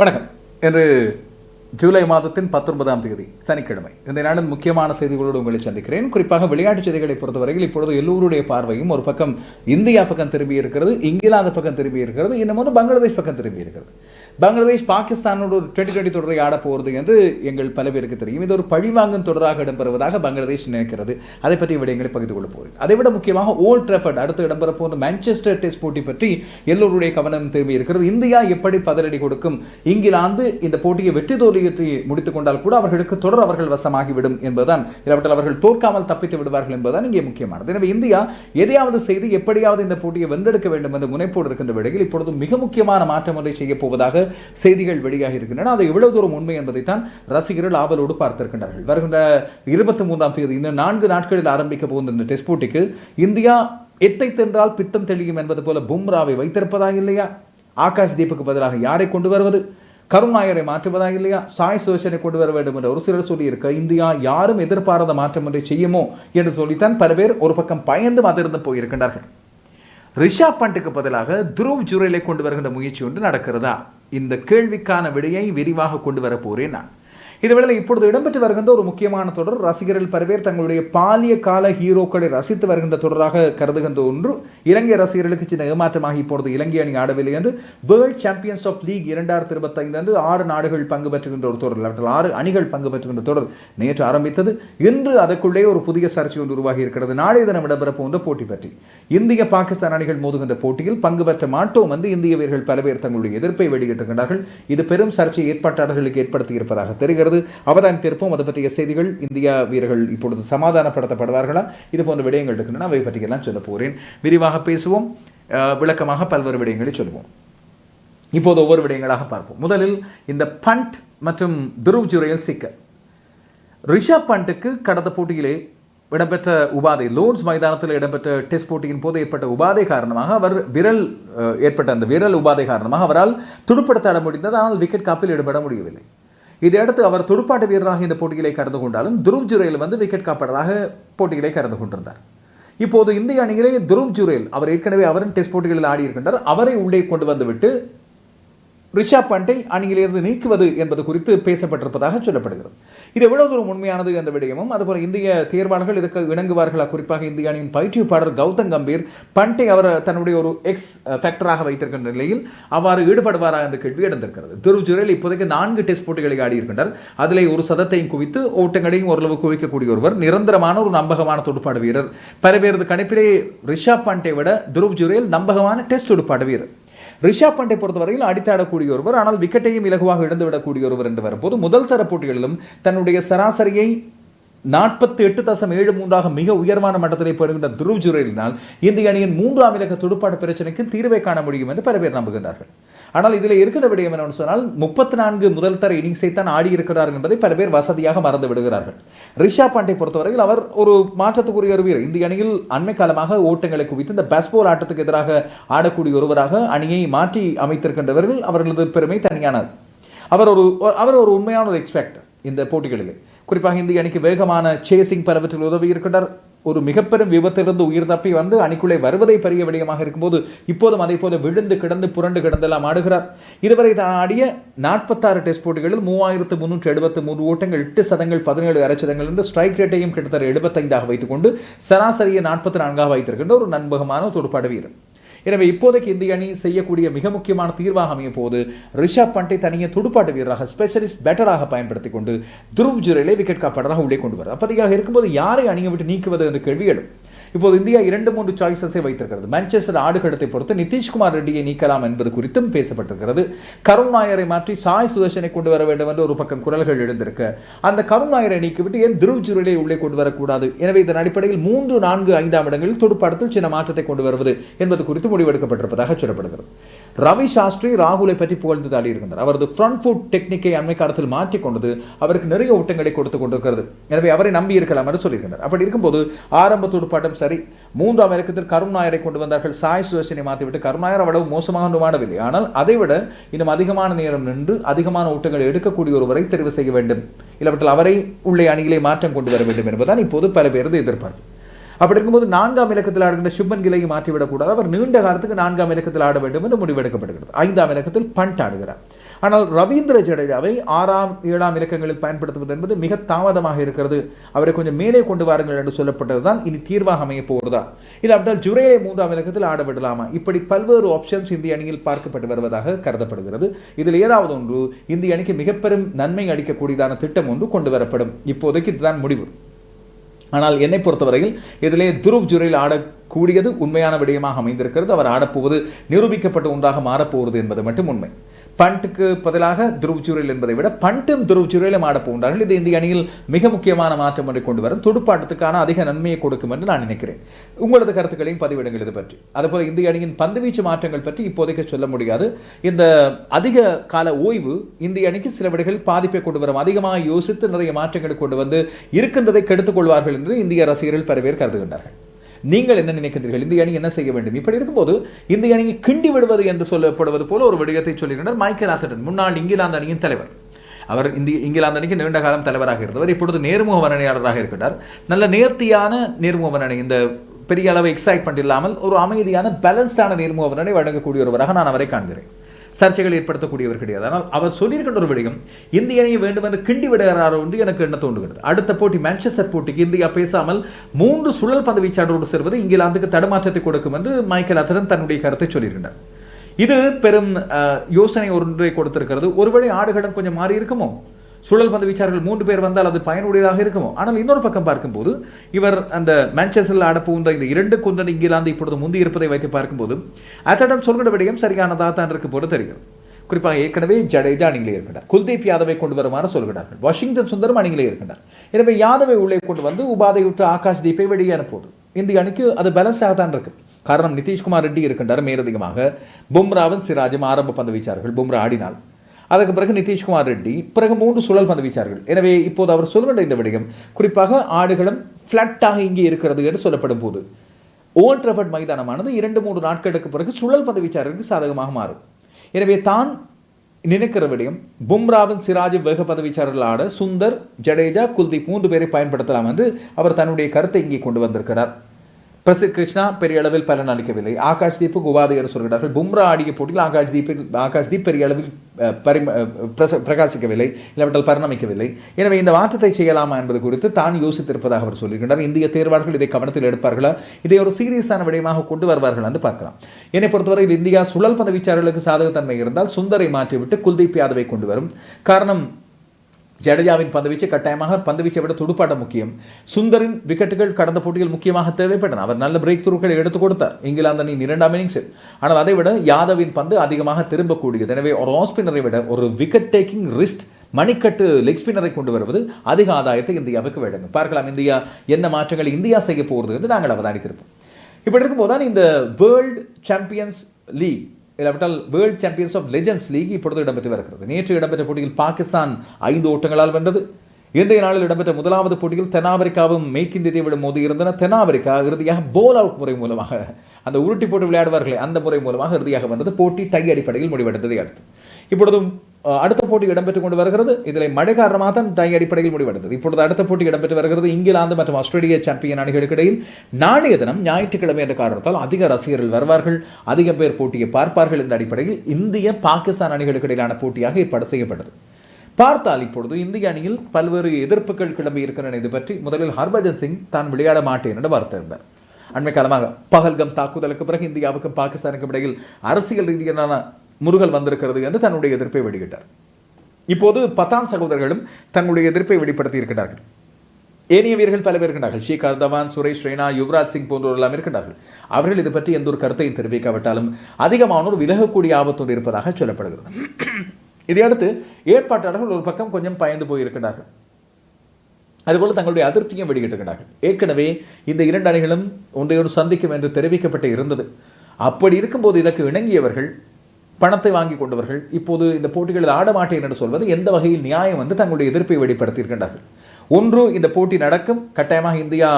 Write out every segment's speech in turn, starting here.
வணக்கம். இன்று ஜூலை மாதத்தின் பத்தொன்பதாம் தேதி சனிக்கிழமை. இந்த நாளின் முக்கியமான செய்திகளோடு உங்களை சந்திக்கிறேன். குறிப்பாக விளையாட்டுச் செய்திகளை பொறுத்தவரையில் இப்பொழுது எல்லோருடைய பார்வையும் ஒரு பக்கம் இந்தியா பக்கம் திரும்பி இருக்கிறது இங்கிலாந்து பக்கம் திரும்பி இருக்கிறது இன்னும் ஒன்று பங்களாதேஷ் பக்கம் திரும்பி இருக்கிறது பங்களாதேஷ் பாகிஸ்தானோட ஒரு டுவெண்ட்டி டுவெண்ட்டி தொடரை ஆட போகிறது என்று எங்கள் பல பேருக்கு தெரியும். இது ஒரு பழிவாங்கும் தொடராக இடம்பெறுவதாக பங்களாதேஷ் நினைக்கிறது. அதை பற்றி விடயங்களை பகிர்ந்து கொள்ள போகிறேன். அதை விட முக்கியமாக ஓல்ட் ட்ராஃபர்ட் அடுத்து இடம்பெற போகிற மான்செஸ்டர் டெஸ்ட் போட்டி பற்றி எல்லோருடைய கவனம் திரும்பி இருக்கிறது. இந்தியா எப்படி பதிலடி கொடுக்கும்? இங்கிலாந்து இந்த போட்டியை வெற்றி தோல்வியத்தை முடித்துக் கொண்டால் கூட அவர்களுக்கு தொடர் அவர்கள் வசமாகிவிடும் என்பதுதான். இல்லாவிட்டால் அவர்கள் தோற்காமல் தப்பித்து விடுவார்கள் என்பதுதான் இங்கே முக்கியமானது. எனவே இந்தியா எதையாவது செய்து எப்படியாவது இந்த போட்டியை வென்றெடுக்க வேண்டும் என்ற முனைப்போடு இருக்கின்ற வேளையில் இப்பொழுது மிக முக்கியமான மாற்றம் ஒன்றை செய்யப் போவதாக செய்திகள் வெளியாக இருக்கின்றன. அது எவ்வளவு தூரம் உண்மை என்பதைத்தான் ரசிகர்கள் ஆவலோடு பார்த்திருக்கின்றார்கள். வருகின்ற இருபத்தி மூன்றாம் தேதி இந்த நான்கு நாட்களில் ஆரம்பிக்க போகின்ற இந்த டெஸ்ட் போட்டிக்கு இந்தியா எத்தை தென்றால் பித்தம் தெளியும் என்பது போல பும்ராவை வைத்திருப்பதா இல்லையா? ஆகாஷ் தீப்புக்கு பதிலாக யாரை கொண்டு வருவது? கருண் நாயரை மாற்றுவதா இல்லையா? சாய் சுதர்ஷனை கொண்டு வர வேண்டும் என்று ஒரு சிலர் சொல்லியிருக்க இந்தியா யாரும் எதிர்பாராத மாற்றம் ஒன்றை செய்யுமோ என்று சொல்லித்தான் பல பேர் ஒரு பக்கம் பயந்து அதிர்ந்து போயிருக்கின்றார்கள். ரிஷாப் பண்ட்டுக்கு பதிலாக துருவ் ஜுரேலை கொண்டு வருகின்ற முயற்சி ஒன்று நடக்கிறதா? இந்த கேள்விக்கான விடையை விரிவாக கொண்டு வரப்போகிறேன் நான். இதுவேளை இப்பொழுது இடம்பெற்று வருகின்ற ஒரு முக்கியமான தொடர் ரசிகர்கள் பல்வேறு தங்களுடைய பாலிய கால ஹீரோக்களை ரசித்து வருகின்ற தொடராக கருதுகின்ற ஒன்று இலங்கை ரசிகர்களுக்கு சின்ன ஏமாற்றமாக இப்பொழுது இலங்கை அணி ஆடவில்லை என்று வேர்ல்ட் சாம்பியன்ஸ் ஆஃப் லீக் இரண்டாயிரத்தி இருபத்தைந்து அன்று ஆறு நாடுகள் பங்கு பெற்றுகின்ற ஒரு தொடர் அவற்றில் ஆறு அணிகள் பங்கு பெற்றுகின்ற தொடர் நேற்று ஆரம்பித்தது. இன்று அதற்குள்ளே ஒரு புதிய சர்ச்சை ஒன்று உருவாகி இருக்கிறது. நாளைய தினம் இடம்பெற போன்ற போட்டி பற்றி. இந்திய பாகிஸ்தான் அணிகள் மோதுகின்ற போட்டியில் பங்கு பெற்ற மாட்டோம் வந்து இந்திய வீரர்கள் பல பேர் தங்களுடைய எதிர்ப்பை வெளியிட்டிருக்கிறார்கள் இது பெரும் சர்ச்சை ஏற்பாட்டாளர்களுக்கு ஏற்படுத்தியிருப்பதாக தெரிகிறது. தெரிகிறது அவதானித்திருப்போம் அது பற்றிய செய்திகள் இந்தியா வீரர்கள் இப்பொழுது சமாதானப்படுத்தப்படுவார்களா? இது போன்ற விடயங்கள் இருக்கின்றன. அவை பற்றியெல்லாம் சொல்ல போகிறேன். விரிவாக பேசுவோம். விளக்கமாக பல்வேறு விடயங்களை சொல்லுவோம். இப்போது ஒவ்வொரு விடயங்களாக பார்ப்போம். முதலில் இந்த பண்ட் மற்றும் துருவ் ஜுரையில் சிக்க. ரிஷப் பண்ட்டுக்கு கடந்த போட்டியிலே இடம்பெற்ற உபாதை லோர்ட்ஸ் மைதானத்தில் இடம்பெற்ற டெஸ்ட் போட்டியின் போது ஏற்பட்ட உபாதை காரணமாக அவர் விரல் ஏற்பட்ட அந்த விரல் உபாதை காரணமாக அவரால் துடுப்படுத்த ஆட முடிந்தது. ஆனால் விக்கெட் காப்பில் ஈடுபட முடியவில்லை. இதையடுத்து அவர் துடுப்பாட்ட வீரராக இந்த போட்டிகளை கலந்து கொண்டாலும் துருவ் ஜுரேல் வந்து விக்கெட் காப்பாளராக போட்டிகளை கலந்து கொண்டிருந்தார். இப்போது இந்திய அணியிலே துருவ் ஜுரேல் அவர் ஏற்கனவே அவரும் டெஸ்ட் போட்டிகளில் ஆடி இருக்கின்றார் அவரை உள்ளே கொண்டு வந்துவிட்டு ரிஷாப் பண்டை அணியிலிருந்து நீக்குவது என்பது குறித்து பேசப்பட்டிருப்பதாக சொல்லப்படுகிறது. இது எவ்வளவு தூரம் உண்மையானது என்ற விடயமும். அதுபோல இந்திய தேர்வாளர்கள் இதுக்கு இணங்குவார்களா? குறிப்பாக இந்திய அணியின் பயிற்றுவிப்பாளர் கௌதம் கம்பீர் பண்டை அவர் தன்னுடைய ஒரு எக்ஸ் ஃபேக்டராக வைத்திருக்கின்ற நிலையில் அவ்வாறு ஈடுபடுவாரா என்ற கேள்வி இடந்திருக்கிறது துருவ் ஜுரேல் இப்போதைக்கு நான்கு டெஸ்ட் போட்டிகளை ஆடியிருக்கின்றார். அதிலே ஒரு சதத்தையும் குவித்து ஓட்டங்களையும் ஓரளவு குவிக்கக்கூடிய ஒருவர் நிரந்தரமான ஒரு நம்பகமான துடுப்பாடு வீரர். பல பேரது கணிப்பிலே ரிஷாப் பண்டை விட துருவ் ஜுரேல் நம்பகமான டெஸ்ட் துடுப்பாடு வீரர். ரிஷா பண்டை பொறுத்தவரையில் அடித்தாடக்கூடிய ஒருவர் ஆனால் விக்கெட்டையும் இலகுவாக இழந்துவிடக்கூடிய ஒருவர் என்று வரும்போது முதல் தர போட்டிகளிலும் தன்னுடைய சராசரியை நாற்பத்தி எட்டு தசம் ஏழு மூன்றாக மிக உயர்வான மட்டத்திலே பெறுகின்ற துருவ் ஜுரேலினால் இந்திய அணியின் மூன்றாம் இலக்க துடுப்பாட்ட பிரச்சனைக்கு தீர்வை காண முடியும் என்று பல பேர் நம்புகின்றார்கள். ஆனால் இதில் இருக்கிற விடயம் என்னன்னு சொன்னால் முப்பத்தி நான்கு முதல் தர இன்னிங்ஸை தான் ஆடி இருக்கிறார் என்பதை பல பேர் வசதியாக மறந்து விடுகிறார்கள். ரிஷா பண்டை பொறுத்தவரையில் அவர் ஒரு மாற்றத்துக்குரிய ஒரு வீரர். இந்திய அணியில் அண்மை காலமாக ஓட்டங்களை குவித்து இந்த பேஸ்பால் ஆட்டத்துக்கு எதிராக ஆடக்கூடிய ஒருவராக அணியை மாற்றி அமைத்திருக்கின்றவர்கள் அவர்களது பெருமை தனியானது. அவர் ஒரு அவர் ஒரு உண்மையான ஒரு எக்ஸ்பெக்டர் இந்த போட்டிகளில். குறிப்பாக இந்திய அணிக்கு வேகமான சேசிங் பலவற்றில் உதவி இருக்கின்றார். ஒரு மிகப்பெரும் விபத்திலிருந்து உயிர் தப்பி வந்து அணிக்குள்ளே வருவதை பெரிய விடயமாக இருக்கும்போது இப்போதும் அதே போல விழுந்து கிடந்து புரண்டு கிடந்தெல்லாம் ஆடுகிறார். இதுவரை தான் ஆடிய நாற்பத்தாறு டெஸ்ட் போட்டிகளில் மூவாயிரத்து முன்னூற்று எழுபத்து மூன்று ஓட்டங்கள் எட்டு சதங்கள் பதினேழு அரைச்சதங்கள் இருந்து ஸ்ட்ரைக் ரேட்டையும் கிட்டத்தட்ட எழுபத்தைந்தாக வைத்துக்கொண்டு சராசரியை நாற்பத்தி நான்காக வைத்திருக்கின்ற ஒரு நண்பகமான துடுப்பாடு வீரர். எனவே இப்போதைக்கு இந்திய அணி செய்யக்கூடிய மிக முக்கியமான தீர்வாக அமையும் போது ரிஷப் பண்டை தனியே துடுப்பாட்டு வீரராக ஸ்பெஷலிஸ்ட் பெட்டராக பயன்படுத்தி கொண்டு துருவ் ஜுரேலை விக்கெட் காப்பாளராக உள்ளே கொண்டு வர அப்படியாக இருக்கும்போது யாரை அணியை விட்டு நீக்குவது என்ற கேள்வி எழும்? இப்போது இந்தியா இரண்டு மூன்று சாய்ஸஸை வைத்திருக்கிறது. மான்செஸ்டர் ஆடுகளத்தை பொறுத்து நிதிஷ்குமார் ரெட்டியை நீக்கலாம் என்பது குறித்தும் பேசப்பட்டிருக்கிறது. கருண் நாயரை மாற்றி சாய் சுதர்ஷனை கொண்டு வர வேண்டும் என்று ஒரு பக்கம் குரல்கள் எழுந்திருக்க. அந்த கருண் நாயரை நீக்கிவிட்டு ஏன் துருவ் ஜுரேலை உள்ளே கொண்டு வரக்கூடாது? எனவே இதன் அடிப்படையில் மூன்று நான்கு ஐந்தாம் இடங்களில் துடுப்பாட்டத்தில் சின்ன மாற்றத்தை கொண்டு வருவது என்பது குறித்து முடிவெடுக்கப்பட்டிருப்பதாக சொல்லப்படுகிறது. ரவி சாஸ்திரி ராகுலை பற்றி புகழ்ந்து தாடி இருக்கின்றார் அவரது ஃப்ரண்ட் ஃபுட் டெக்னிக்கை அண்மை காலத்தில் மாற்றிக்கொண்டது அவருக்கு நிறைய ஓட்டங்களை கொடுத்து கொண்டிருக்கிறது. எனவே அவரை நம்பி இருக்கலாம் என்று சொல்லியிருக்கிறார் அப்படி இருக்கும்போது ஆரம்ப துடுப்பாட்டம் சரி. மூன்றாம் இலக்கத்தில் கருண் நாயரை கொண்டு வந்தார்கள். சாய் சுதர்ஷனை மாற்றிவிட்டு கருணாயர் அவ்வளவு மோசமாக ஒன்றும் ஆடவில்லை ஆனால் அதைவிட இன்னும் அதிகமான நேரம் நின்று அதிகமான ஓட்டங்கள் எடுக்கக்கூடிய ஒருவரை தெரிவு செய்ய வேண்டும். இல்லவற்றில் அவரை உள்ளே அணியிலே மாற்றம் கொண்டு வர வேண்டும் என்பதுதான் இப்போது பல பேரது எதிர்பார்ப்பு. அப்படி இருக்கும்போது நான்காம் இலக்கத்தில் ஆடுகின்ற சுப்பன் கிளையை மாற்றிவிடக்கூடாது. அவர் நீண்ட காலத்துக்கு நான்காம் இலக்கத்தில் ஆட வேண்டும் என்று முடிவெடுக்கப்படுகிறது. ஐந்தாம் இலக்கத்தில் பண்ட் ஆடுகிறார். ஆனால் ரவீந்திர ஜடேஜாவை ஆறாம் ஏழாம் இலக்கங்களில் பயன்படுத்துவது என்பது மிக தாமதமாக இருக்கிறது. அவரை கொஞ்சம் மேலே கொண்டு வாருங்கள் என்று சொல்லப்பட்டது தான் இனி தீர்வாக அமைய போகிறதா இல்லாவிட்டால் ஜுரேலை மூன்றாம் இலக்கத்தில் ஆட விடலாமா? இப்படி பல்வேறு ஆப்ஷன்ஸ் இந்திய அணியில் பார்க்கப்பட்டு வருவதாக கருதப்படுகிறது. இதில் ஏதாவது ஒன்று இந்திய அணிக்கு மிக பெரும் நன்மை அளிக்கக்கூடியதான திட்டம் ஒன்று கொண்டு வரப்படும். இப்போதைக்கு இதுதான் முடிவு. ஆனால் என்னை பொறுத்தவரையில் இதிலே துருவ் ஜுரையில் ஆடக்கூடியது உண்மையான விடயமாக அமைந்திருக்கிறது. அவர் ஆடப்போவது நிரூபிக்கப்பட்ட ஒன்றாக மாறப்போகிறது என்பது மட்டும் உண்மை. பண்ட்டுக்கு பதிலாக துருவ் என்பதை விட பண்ட்டும் துருவ் ஜுரையிலும் ஆடப் இது இந்திய அணியில் மிக முக்கியமான மாற்றம் ஒன்றை கொண்டு வரும். துடுப்பாட்டத்துக்கான அதிக நன்மையை கொடுக்கும் என்று நான் நினைக்கிறேன். உங்களது கருத்துக்களையும் பதிவிடுங்கள் இது பற்றி. அதுபோல் இந்திய அணியின் பந்துவீச்சு மாற்றங்கள் பற்றி இப்போதைக்கு சொல்ல முடியாது. இந்த அதிக கால ஓய்வு இந்திய அணிக்கு சில விடைகள் பாதிப்பை கொண்டு வரும். அதிகமாக யோசித்து நிறைய மாற்றங்களை கொண்டு வந்து இருக்கின்றதை கெடுத்துக் கொள்வார்கள் என்று இந்திய ரசிகர்கள் பரவேறு கருதுகின்றார்கள். நீங்கள் என்ன நினைக்கின்றீர்கள்? இந்திய அணி என்ன செய்ய வேண்டும்? இப்படி இருக்கும்போது இந்திய அணியை கிண்டி விடுவது என்று சொல்லப்படுவது போல ஒரு விடயத்தை சொல்லுகின்றார் மைக்கேல் ஆசட்டன் முன்னாள் இங்கிலாந்து அணியின் தலைவர். அவர் இந்திய இங்கிலாந்து அணிக்கு நீண்ட காலம் தலைவராக இருந்தவர் இப்பொழுது நேர்முக வர்ணனையாளராக இருக்கிறார். நல்ல நேர்த்தியான நேர்முக வர்ணனை இந்த பெரிய அளவு எக்ஸைட்மெண்ட் இல்லாமல் ஒரு அமைதியான பேலன்ஸ்டான நேர்முக வர்ணனை வழங்கக்கூடிய ஒருவராக நான் அவரை காண்கிறேன். சர்ச்சைகள் ஏற்படுத்தக்கூடியவர் கிடையாது ஆனால் அவர் சொல்லியிருக்கின்ற ஒரு விடயம் இந்திய அணியை வேண்டும் என்று கிண்டி விடுகிறாரோ என்று எனக்கு என்ன தோன்றுகிறது? அடுத்த போட்டி மான்செஸ்டர் போட்டிக்கு இந்தியா பேசாமல் மூன்று சுழல் பந்து வீச்சாளரோடு சேர்வது இங்கிலாந்துக்கு தடுமாற்றத்தை கொடுக்கும் என்று மைக்கேல் அதரன் தன்னுடைய கருத்தை சொல்லியிருக்கின்றார். இது பெரும் அஹ், யோசனை ஒன்றை கொடுத்திருக்கிறது. ஒருவேளை ஆடுகளும் கொஞ்சம் மாறி இருக்குமோ சுழல் பந்து வீச்சார்கள் மூன்று பேர் வந்தால் அது பயனுடையதாக இருக்குமோ? ஆனால் இன்னொரு பக்கம் பார்க்கும்போது இவர் அந்த மேன்செஸ்டரில் ஆடப்போகின்ற இந்த இரண்டு கொண்டன் இங்கிலாந்து இப்பொழுது முந்தி இருப்பதை வைத்து பார்க்கும்போது அத்தடம் சொல்கிற விடயம் சரியானதாக தான் இருக்கு போல தெரிகிறது. குறிப்பாக ஏற்கனவே ஜடேஜா அணியிலே இருக்கின்றார். குல்தீப் யாதவை கொண்டு வருமாறு சொல்கிறார்கள். வாஷிங்டன் சுந்தரம் அணியிலே இருக்கின்றார். எனவே யாதவை உள்ளே கொண்டு வந்து உபாதையுற்ற ஆகாஷ் தீப்பை வெளியே அனுப்புவது. இந்திய அணிக்கு அது பேலன்ஸாக தான் இருக்கு. காரணம் நிதிஷ்குமார் ரெட்டி இருக்கின்றார். மேலதிகமாக பும்ராவும் சிராஜும் ஆரம்ப பந்து வீச்சார்கள் பும்ரா ஆடினால் அதற்கு பிறகு நிதிஷ்குமார் ரெட்டி பிறகு மூன்று சுழல் பதவிச்சார்கள் எனவே இப்போது அவர் சொல்கின்ற இந்த விடயம் குறிப்பாக ஆடுகளம் ஃப்ளட்டாக இங்கே இருக்கிறது என்று சொல்லப்படும் போது ஓல்ட் ட்ரஃபர்ட் மைதானமானது இரண்டு மூன்று நாட்களுக்கு பிறகு சுழல் பந்து சாதகமாக மாறும். எனவே தான் நினைக்கிற விடயம் பும்ராவின் சிராஜ் வேக பதவிச்சாரர்களான சுந்தர் ஜடேஜா குல்தீப் மூன்று பேரை பயன்படுத்தலாம் என்று அவர் தன்னுடைய கருத்தை இங்கே கொண்டு வந்திருக்கிறார். பிரசித் கிருஷ்ணா பெரிய அளவில் பலன் அளிக்கவில்லை. ஆகாஷ் தீப்புக்கு உபாதையர் சொல்கிறார்கள் பும்ரா ஆடிய போட்டியில் ஆகாஷ் தீப்பில் ஆகாஷ் தீப் பெரிய அளவில் பரிம பிரச- பிரகாசிக்கவில்லை இல்லாவிட்டால் பரிணமிக்கவில்லை. எனவே இந்த மாற்றத்தை செய்யலாமா என்பது குறித்து தான் யோசித்திருப்பதாக அவர் சொல்லியிருக்கிறார். இந்திய தேர்வாளர்கள் இதை கவனத்தில் எடுப்பார்களா? இதை ஒரு சீரியஸான விடயமாக கொண்டு வருவார்கள் என்று பார்க்கலாம். என்னை பொறுத்தவரையில் இந்தியா சுழல் பதவிச்சாரர்களுக்கு சாதகத்தன்மை இருந்தால் சுந்தரை மாற்றிவிட்டு குல்தீப் யாதவை கொண்டு வரும். காரணம் ஜடேஜாவின் பந்துவீச்சு கட்டாயமாக பந்துவீச்சை விட துடுப்பாட்டம் முக்கியம். சுந்தரின் விக்கெட்டுகள் கடந்த போட்டியில் முக்கியமாக தேவைப்பட்டன. அவர் நல்ல பிரேக் த்ரூக்களை எடுத்து கொடுத்தார். இங்கிலாந்து அணியின் இரண்டாம் இன்னிங்ஸில் ஆனால் அதை விட யாதவின் பந்து அதிகமாக திரும்பக்கூடியது. எனவே ஒரு ஆஃப் ஸ்பின்னரை விட ஒரு விக்கெட் டேக்கிங் ரிஸ்ட் மணிக்கட்டு லெக் ஸ்பின்னரை கொண்டு வருவது அதிக ஆதாயத்தை இந்தியாவுக்கு வழங்கும். பார்க்கலாம் இந்தியா என்ன மாற்றங்களை இந்தியா செய்ய போகிறது என்று நாங்கள் அவதானித்திருப்போம். இப்படி இருக்கும்போது தான் இந்த வேர்ல்டு சாம்பியன்ஸ் லீக் இல்லாவிட்டால் world champions of legends league இப்பொழுது இடம்பெற்று வருகிறது. நேற்று இடம்பெற்ற போட்டியில் பாகிஸ்தான் ஐந்து ஓட்டங்களால் வென்றது. இன்றைய நாளில் இடம்பெற்ற முதலாவது போட்டியில் தென்னாப்பிரிக்காவும் மேற்கு இந்தியை விட மோதி இருந்தன. தென்னாப்பிரிக்கா இறுதியாக போல் அவுட் முறை மூலமாக அந்த உருட்டி போட்டு விளையாடுவார்களே அந்த முறை மூலமாக இறுதியாக வந்தது. போட்டி டை அடிப்படையில் முடிவெடுத்ததை அடுத்து. இப்பொழுதும் அடுத்த போட்டி இடம்பெற்றுக் கொண்டு வருகிறது. இதில் மழை காரணமாக தான் டை அடிப்படையில் முடிவடைந்தது. இப்பொழுது அடுத்த போட்டி இடம்பெற்று வருகிறது. இங்கிலாந்து மற்றும் ஆஸ்திரேலிய சாம்பியன் அணிகளுக்கு இடையில் நாளைய தினம் ஞாயிற்றுக்கிழமை என்ற காரணத்தால் அதிக ரசிகர்கள் வருவார்கள். அதிக பேர் போட்டியை பார்ப்பார்கள் என்ற அடிப்படையில் இந்திய பாகிஸ்தான் அணிகளுக்கு இடையிலான போட்டியாக ஏற்பாடு செய்யப்பட்டது. பார்த்தால் இப்பொழுது இந்திய அணியில் பல்வேறு எதிர்ப்புகள் கிளம்பி இருக்கின்றன. இது பற்றி முதலில் ஹர்பஜன் சிங் தான் விளையாட மாட்டேன் என்று வார்த்திருந்தார் அண்மை காலமாக பகல்கம் தாக்குதலுக்கு பிறகு இந்தியாவுக்கும் பாகிஸ்தானுக்கும் இடையில் அரசியல் ரீதியிலான முருகல் வந்திருக்கிறது என்று தன்னுடைய எதிர்ப்பை வெளியிட்டார். இப்போது பத்தான் சகோதரர்களும் தங்களுடைய எதிர்ப்பை வெளிப்படுத்தி இருக்கிறார்கள் ஏனைய வீரர்கள் பல பேர் இருக்கின்றார்கள். ஷேகர் தவான் சுரேஷ் ரெய்னா யுவராஜ் சிங் போன்றோர் எல்லாம் அவர்கள் இது பற்றி எந்த ஒரு கருத்தையும் தெரிவிக்காவிட்டாலும் அதிகமானோர் விலகக்கூடிய ஆபத்தோடு இருப்பதாக சொல்லப்படுகிறது. இதையடுத்து ஏற்பாட்டாளர்கள் ஒரு பக்கம் கொஞ்சம் பயந்து போயிருக்கிறார்கள் அதுபோல தங்களுடைய அதிருப்தியும் வெளியிட்டிருக்கிறார்கள் ஏற்கனவே இந்த இரண்டு அணிகளும் ஒன்றையோடு சந்திக்கும் என்று தெரிவிக்கப்பட்டு இருந்தது. அப்படி இருக்கும்போது இதற்கு இணங்கியவர்கள் பணத்தை வாங்கி கொண்டவர்கள் இப்போது இந்த போட்டிகளில் ஆட மாட்டேன் என்று சொல்வது எந்த வகையில் நியாயம் என்று தங்களுடைய எதிர்ப்பை வெளிப்படுத்தியிருக்கின்றார்கள். ஒன்று இந்த போட்டி நடக்கும். கட்டாயமாக இந்தியா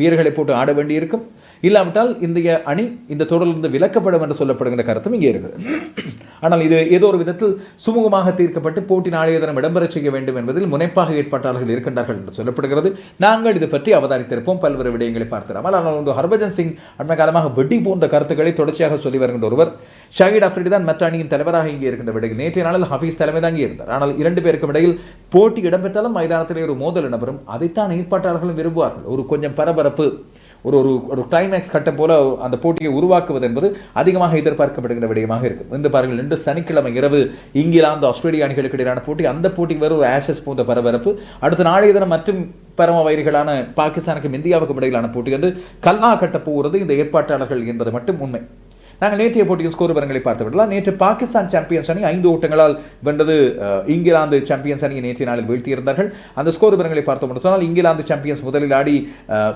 வீரர்களை போட்டு ஆட வேண்டியிருக்கும். இல்லாவிட்டால் இந்திய அணி இந்த தொடரிலிருந்து விலக்கப்படும் என்று சொல்லப்படுகின்ற கருத்தும் இங்கே இருக்குது. ஆனால் இது ஏதோ ஒரு விதத்தில் சுமூகமாக தீர்க்கப்பட்டு போட்டி நாளைய தினம் இடம்பெற செய்ய வேண்டும் என்பதில் முனைப்பாக ஏற்பாட்டாளர்கள் இருக்கின்றார்கள் என்று சொல்லப்படுகிறது. நாங்கள் இது பற்றி அவதானித்திருப்போம். பல்வேறு விடயங்களை பார்த்திராமல். ஆனால் ஒன்று ஹர்பஜன் சிங் அண்மை காலமாக வெட்டி போன்ற கருத்துக்களை தொடர்ச்சியாக சொல்லி வருகின்ற ஒருவர் ஷாகிட் அஃப்ரிடி தான் மற்ற அணியின் தலைவராக இங்கே இருக்கின்ற விடையில் நேற்றைய நாளில் ஹபீஸ் தலைமை தாங்கி இருந்தார். ஆனால் இரண்டு பேருக்கும் இடையில் போட்டி இடம்பெற்றாலும் மைதானத்திலே ஒரு மோதல் இடம்பெறும். அதைத்தான் ஏற்பாட்டாளர்களும் விரும்புவார்கள். ஒரு கொஞ்சம் பரபரப்பு ஒரு ஒரு ஒரு கிளைமேக்ஸ் கட்டம் போல அந்த போட்டியை உருவாக்குவது என்பது அதிகமாக எதிர்பார்க்கப்படுகிற விடயமாக இருக்கும் இந்த பாருங்கள் இன்று சனிக்கிழமை இரவு இங்கிலாந்து ஆஸ்திரேலிய அணிகளுக்கு இடையிலான போட்டி அந்த போட்டிக்கு வேறு ஒரு ஆஷஸ் போன்ற பரபரப்பு. அடுத்த நாளைய தினம் மற்றும் பரம வைரிகளான பாகிஸ்தானுக்கும் இந்தியாவுக்கும் இடையிலான போட்டி என்று கல்லா கட்டப் போகிறது இந்த ஏற்பாட்டாளர்கள் என்பது மட்டும் உண்மை. நாங்கள் நேற்றைய போட்டியில் ஸ்கோர் விவரங்களை பார்த்து விடலாம். நேற்று பாகிஸ்தான் சாம்பியன்ஸ் அணி ஐந்து ஓட்டங்களால் வென்றது இங்கிலாந்து சாம்பியன்ஸ் அணியை நேற்றைய நாளில் வீழ்த்தியிருந்தார்கள். அந்த ஸ்கோர் விவரங்களை பார்த்தோம் என்று சொன்னால் இங்கிலாந்து சாம்பியன்ஸ் முதலில் ஆடி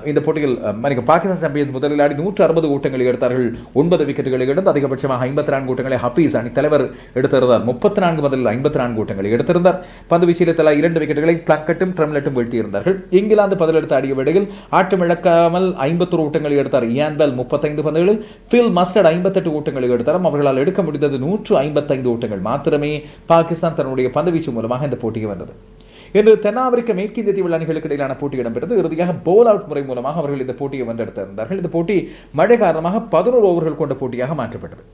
இந்த போட்டியில் அஹ், மன்னிக்க பாகிஸ்தான் சாம்பியன்ஸ் முதலில் ஆடி நூற்று அறுபது ஓட்டங்களை எடுத்தார்கள். ஒன்பது விக்கெட்டுகளை எடுத்து அதிகபட்சமாக ஐம்பத்தி நான்கு ஓட்டங்களை ஹஃபீஸ் அணி தலைவர் எடுத்திருந்தார். முப்பத்தி நான்கு முதலில் ஐம்பத்தி நான்கு ஓட்டங்களை எடுத்திருந்தார். பந்து வீசியில் தலா இரண்டு விக்கெட்டுகளை பிளக்கட்டும் ட்ரம்லெட்டும் வீழ்த்தியிருந்தார்கள். இங்கிலாந்து பதிலெடுத்து ஆடிய வேளையில் ஆட்டம் இழக்காமல் ஐம்பத்தொரு ஓட்டங்களை எடுத்தார். இயான்பெல் முப்பத்தைந்து பந்துகளில் ஃபில் மஸ்டர்ட் எண்பத்தெட்டு ஓட்டங்களை எடுத்தாலும் அவர்களால் எடுக்க முடிந்தது நூற்று ஐம்பத்தைந்து ஓட்டங்கள். மாத்திரமே பாகிஸ்தான் தன்னுடைய பந்துவீச்சு மூலமாக இந்த போட்டிக்கு வந்தது. இன்று தென்னாப்பிரிக்க மேற்கிந்திய தீவு அணிகளுக்கு இடையிலான போட்டி இடம்பெற்றது. இறுதியாக போல் அவுட் முறை மூலமாக அவர்கள் இந்த போட்டியை வென்றெடுத்திருந்தார்கள். இந்த போட்டி மழை காரணமாக பதினோரு ஓவர்கள் கொண்ட போட்டியாக மாற்றப்பட்டது.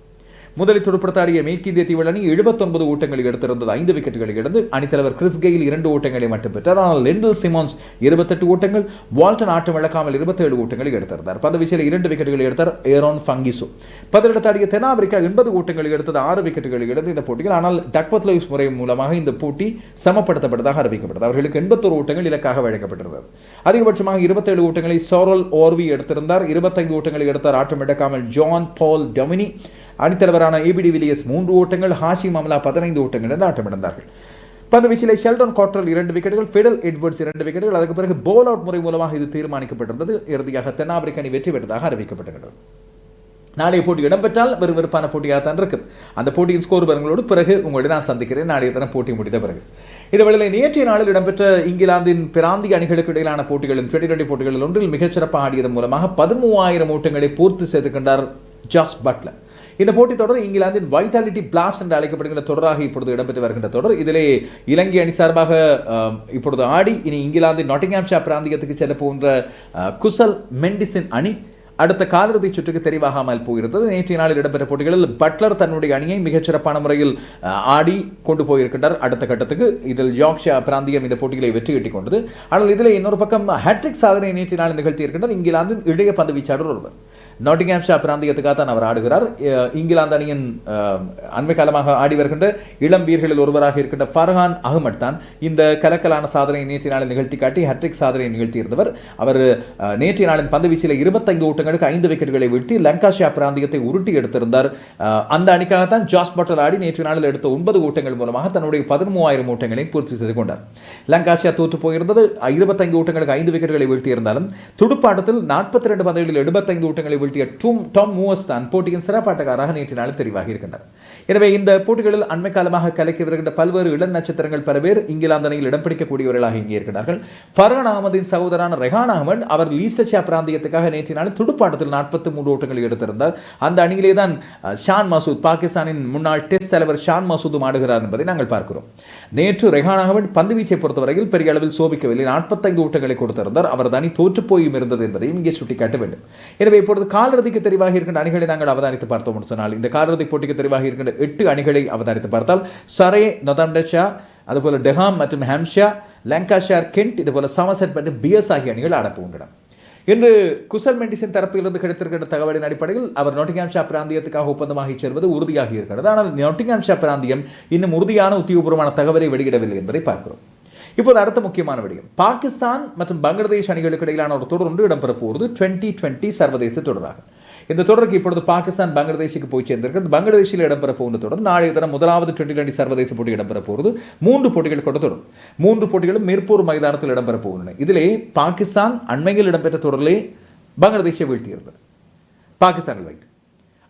முதலில் துடுப்படுத்தாடிய மேற்கிந்திய தீவு அணி 79 ஓட்டங்களை எடுத்திருந்தது. ஐந்து விக்கெட்டுகளை இழந்து அணித்தலைவர் கிறிஸ் கெயில் இரண்டு ஓட்டங்களை மட்டும் பெற்றார். ஆனால் லெண்டில் சிமான்ஸ் இருபத்தெட்டு ஓட்டங்கள் வால்டன் ஆட்டம் இழக்காமல் 27 ஓட்டங்களை எடுத்திருந்தார். பந்து வீச்சில் இரண்டு விக்கெட்டுகளை எடுத்தார் ஏரோன் ஃபங்கிசோ. பதிலெடுத்தாடிய தென்னாப்பிரிக்கா எண்பது ஓட்டங்களை எடுத்தது ஆறு விக்கெட்டுகளை இழந்து இந்த போட்டியில். ஆனால் டக்வத் லூயிஸ் முறை மூலமாக இந்த போட்டி சமப்படுத்தப்பட்டதாக அறிவிக்கப்பட்டது. அவர்களுக்கு எண்பத்தொரு ஓட்டங்கள் இலக்காக வழங்கப்பட்டிருந்தது அதிகபட்சமாக இருபத்தேழு ஓட்டங்களை சோரல் ஓர்வி எடுத்திருந்தார். இருபத்தைந்து ஓட்டங்களை எடுத்தார். ஆட்டம் எடுக்காமல் ஜான் பால் டொமினி. அணித்தலைவரான ஏபிடி வில்லியஸ் மூன்று ஓட்டங்கள் ஹாஷி மாமலா பதினைந்து ஓட்டங்கள் என்று ஆட்டமிழந்தார்கள். பந்து வீச்சிலே ஷெல்டன் காட்ரல் இரண்டு விக்கெட்டுகள் ஃபெடல் எட்வர்ட்ஸ் இரண்டு விக்கெட்டுகள் அதுக்கு பிறகு போல் அவுட் முறை மூலமாக இது தீர்மானிக்கப்பட்டிருந்தது. இறுதியாக தென்னாப்பிரிக்க அணி வெற்றி பெற்றதாக அறிவிக்கப்பட்டுள்ளது நாளைய போட்டி இடம்பெற்றால் வெறும் வெறுப்பான போட்டியாக தான் இருக்குது அந்த போட்டியின் ஸ்கோர் விவரங்களோடு பிறகு உங்களுடன் நான் சந்திக்கிறேன். நாளைய தினம் போட்டி முடிந்த பிறகு. இந்த நேற்றைய நாளில் இடம்பெற்ற இங்கிலாந்தின் பிராந்திய அணிகளுக்கு இடையிலான போட்டிகளில் டுவெண்டி டுவெண்டி போட்டிகளில் ஒன்றில் மிகச்சிறப்பாக ஆடியதன் மூலமாக பதிமூவாயிரம் ஓட்டங்களை பூர்த்தி செய்து கொண்டார் ஜாஸ் பட்லர். இந்த போட்டித் தொடர் இங்கிலாந்தின் வைட்டாலிட்டி பிளாஸ்ட் என்று அழைக்கப்படுகின்ற தொடராக இப்பொழுது இடம்பெற்று வருகின்ற தொடர். இதிலே இலங்கை அணி சார்பாக இப்பொழுது ஆடி இனி இங்கிலாந்தின் நாட்டிங்ஹாம்ஷா பிராந்தியத்துக்கு செல்ல போகின்ற குசல் மெண்டிசின் அணி அடுத்த காலிறுதி சுற்றுக்கு தெரிவாகாமல் போகிறது. நேற்றைய நாளில் இடம்பெற்ற போட்டிகளில் பட்லர் தன்னுடைய அணியை மிகச்சிறப்பான முறையில் ஆடி கொண்டு போயிருக்கின்றார். அடுத்த கட்டத்துக்கு இதில் ஜாக்ஷா பிராந்தியம் இந்த போட்டிகளை வெற்றி கட்டிக் கொண்டது. ஆனால் இதில் இன்னொரு பக்கம் ஹேட்ரிக் சாதனை நேற்றைய நாள் நிகழ்த்தியிருக்கின்றார் இங்கிலாந்தின் இளைய பந்து வீச்சாளர் ஒருவர். நாட்டிங்ஹாம்ஷா பிராந்தியத்துக்காக தான் அவர் ஆடுகிறார். இங்கிலாந்து அணியின் அண்மை காலமாக ஆடி வருகின்ற இளம் வீரர்களில் ஒருவராக இருக்கின்ற ஃபர்ஹான் அகமட் தான் இந்த கலக்கலான சாதனையை நேற்றைய நாளில் நிகழ்த்தி காட்டி ஹட்ரிக் சாதனையை நிகழ்த்தியிருந்தவர். அவர் நேற்றைய நாளின் பந்துவீச்சில் இருபத்தைந்து ஓட்டங்களுக்கு ஐந்து விக்கெட்டுகளை வீழ்த்தி லங்காஷியா பிராந்தியத்தை உருட்டி எடுத்திருந்தார். அந்த அந்த அணிக்காகத்தான் ஜாஸ் பட்டர் ஆடி நேற்று நாளில் எடுத்த ஒன்பது ஓட்டங்கள் மூலமாக தன்னுடைய பதிமூவாயிரம் ஓட்டங்களை பூர்த்தி செய்து கொண்டார். லங்காஷியா தோற்று போயிருந்தது. இருபத்தைந்து ஓட்டங்களுக்கு ஐந்து விக்கெட்டுகளை வீழ்த்தியிருந்தாலும் துடுப்பாட்டத்தில் நாற்பத்தி ரெண்டு பந்துகளில் எழுபத்தைந்து ஓட்டங்களை வீழ்த்திய டூம் டாம் மூவஸ் தான் போட்டியின் சிறப்பாட்டக்காராக நேற்று நாளில் தெரிவாகி இருக்கின்றனர் எனவே இந்த போட்டிகளில் அண்மை காலமாக கலக்கி வருகின்ற பல்வேறு இளம் நட்சத்திரங்கள் பல பேர் இங்கிலாந்து அணியில் இடம் பிடிக்கக்கூடியவர்களாக இங்கே இருக்கிறார்கள். ஃபர்ஹான் அகமதின் சகோதரான ரெஹான் அகமது அவர் லீஸ்டர்ஷா பிராந்தியத்துக்காக நேற்று நாளில் துடுப்பாட்டத்தில் நாற்பத்தி மூன்று ஓட்டங்களை எடுத்திருந்தார். அந்த அணியிலே தான் ஷான் மசூத் பாகிஸ்தானின் முன்னாள் டெஸ்ட் தலைவர் ஷான் மசூதும் ஆடுகிறார் என்பதை நாங்கள் பார்க்கிறோம். நேற்று ரெஹான் அகமது பந்துவீச்சை பொறுத்தவரையில் பெரிய அளவில் சோபிக்கவில்லை. நாற்பத்தைந்து ஓட்டங்களை கொடுத்திருந்தார். அவரது அணி தோற்று போயும் இருந்தது என்பதையும் இங்கே சுட்டிக்காட்ட வேண்டும். எனவே இப்பொழுது காலிறுதிக்கு தெரிவாக இருக்கின்ற அணிகளை நாங்கள் அவதானித்து பார்த்தோம் சொன்னால். இந்த காலிறுதி போட்டிக்கு தெரிவாக இருக்கின்ற எட்டு அணிகளை அவதானித்து பார்த்தால் சரே நொதம்டச்சா அதுபோல டெஹாம் மற்றும் ஹாம்ஷா லங்காஷார் கென்ட் இதுபோல சமசெட் மற்றும் பிஎஸ் ஆகிய அணிகள் ஆடப்போகின்றன. இன்று குசல் மெண்டிஸின் தரப்பிலிருந்து கிடைத்திருக்கின்ற தகவலின் அடிப்படையில் அவர் நொட்டிங்ஹாம்ஷா பிராந்தியத்துக்காக ஒப்பந்தமாகி சேர்வது உறுதியாகி இருக்கிறது. ஆனால் நொட்டிங்ஹாம்ஷா பிராந்தியம் இன்னும் உறுதியான உத்தியோகபூர்வமான தகவலை வெளியிடவில்லை என்பதை பார்க்கிறோம். இப்போது அடுத்த முக்கியமான விடயம். பாகிஸ்தான் மற்றும் பங்களாதேஷ் அணிகளுக்கு இடையிலான ஒரு தொடர் ஒன்று இடம்பெற போகிறது டுவெண்ட்டி டுவெண்ட்டி சர்வதேச தொடராகும் இந்த தொடருக்கு இப்பொழுது பாகிஸ்தான் பங்களாதேஷுக்கு போய் சேர்ந்திருக்கிறது பங்களாதேஷில் இடம்பெற போகின்ற தொடர் நாளைய தினம் முதலாவது டுவெண்ட்டி டுவெண்ட்டி சர்வதேச போட்டி இடம்பெற போகிறது மூன்று போட்டிகள் கொண்ட தொடர். மூன்று போட்டிகளும் மேற்பூர் மைதானத்தில் இடம்பெற போகின்றன இதிலே பாகிஸ்தான் அண்மையில் இடம்பெற்ற தொடரிலே பங்களாதேஷை வீழ்த்தியிருந்தது. பாகிஸ்தானில் வைத்து.